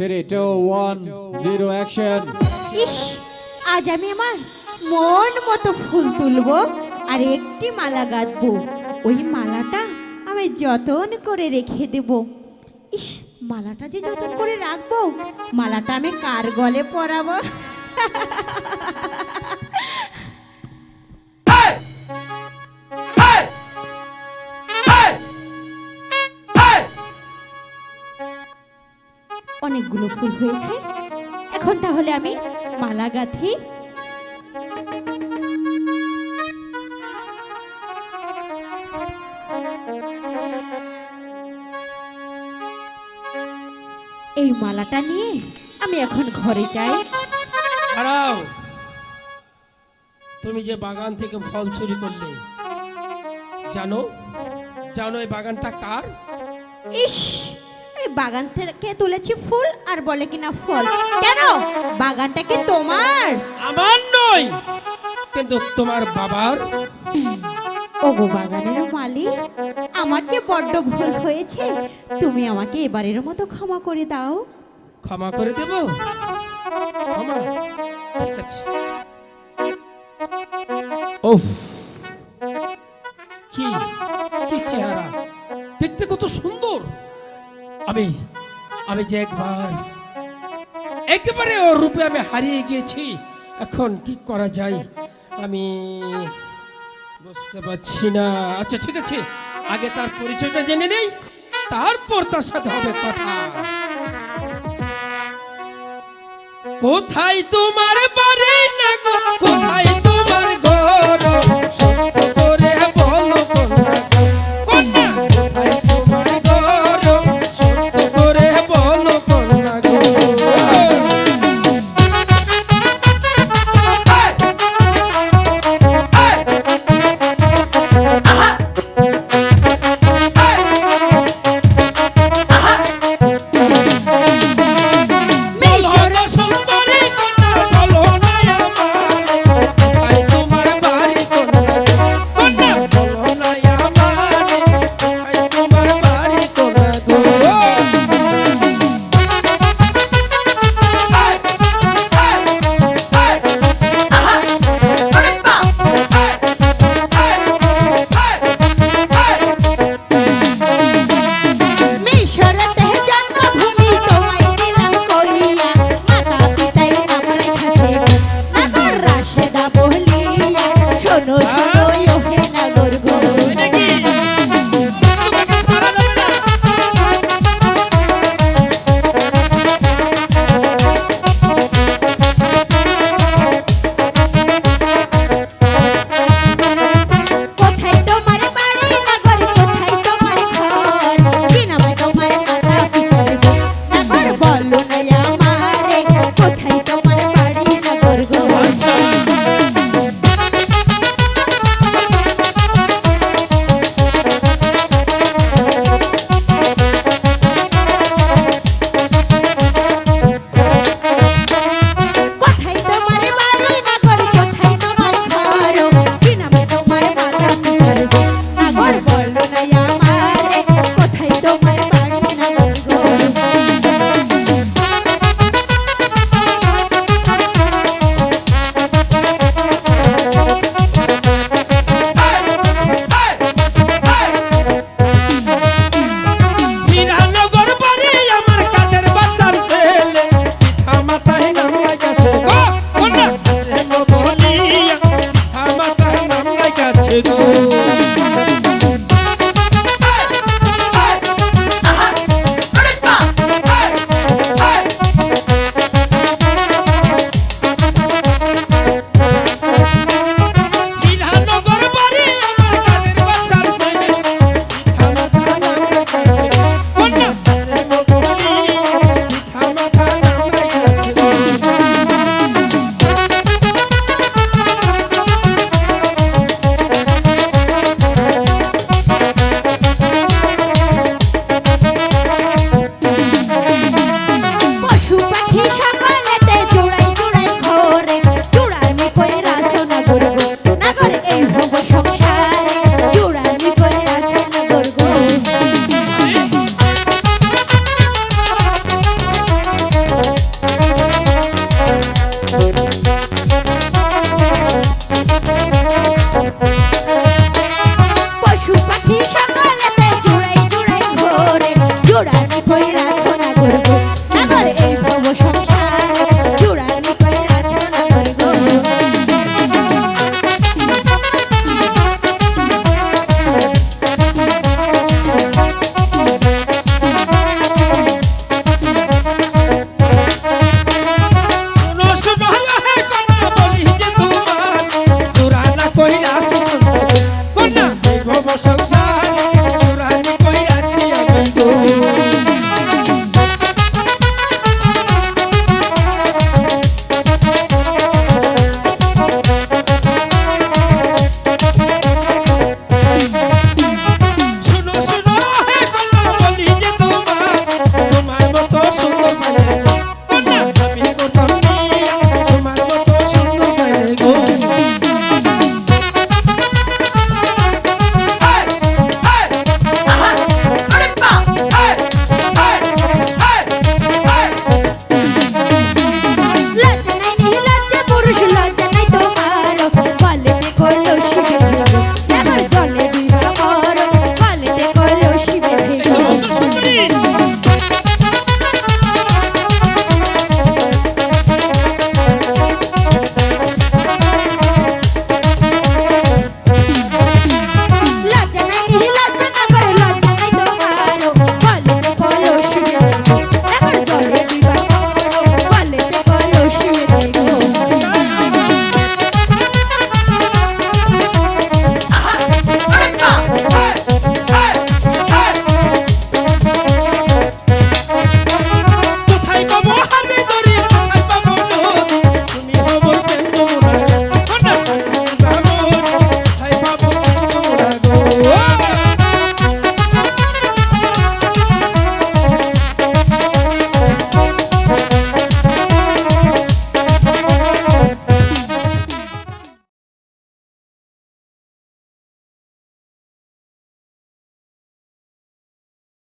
Three two one zero action আজ আমি আমার মন মতো ফুল তুলবো আর একটি মালা গাঁথবো। ওই মালাটা আমি যতন করে রেখে দেব। ইস, মালাটা যে যতন করে রাখব, মালাটা আমি কার গলে পরাবো? অনেকগুলো ফুল হয়েছে। এখন তাহলে আমি মালা গাঁথি। এই মালাটা নিয়ে আমি এখন ঘরে যাই। দাঁড়াও। তুমি যে বাগান থেকে ফল চুরি করলে জানো? জানো এই বাগানটা কার? ইস! বাগান থেকে তুলেছি ফুল আর বলে কিনা ফল। কেন? বাগানটা কি তোমার? আমার নয় কিন্তু তোমার বাবার। ওগো বাগানের মালিক আমার যে বড্ড ভুল হয়েছে তুমি আমাকে এবারের মতো ক্ষমা করে দাও। ক্ষমা করে দেব? ক্ষমা? ঠিক আছে। ওফ কি কি চেহারা। দেখতে কত সুন্দর। আমি আমি যে একবার, একেবারে ওর রূপে আমি হারিয়ে গিয়েছি, এখন কি করা যায়? আমি বুঝতে পারছি না। আচ্ছা ঠিক আছে। আগে তার পরিচয়টা জেনে নেই, তারপর তার সাথে হবে কথা। কোথায় তোমার বাড়ি? না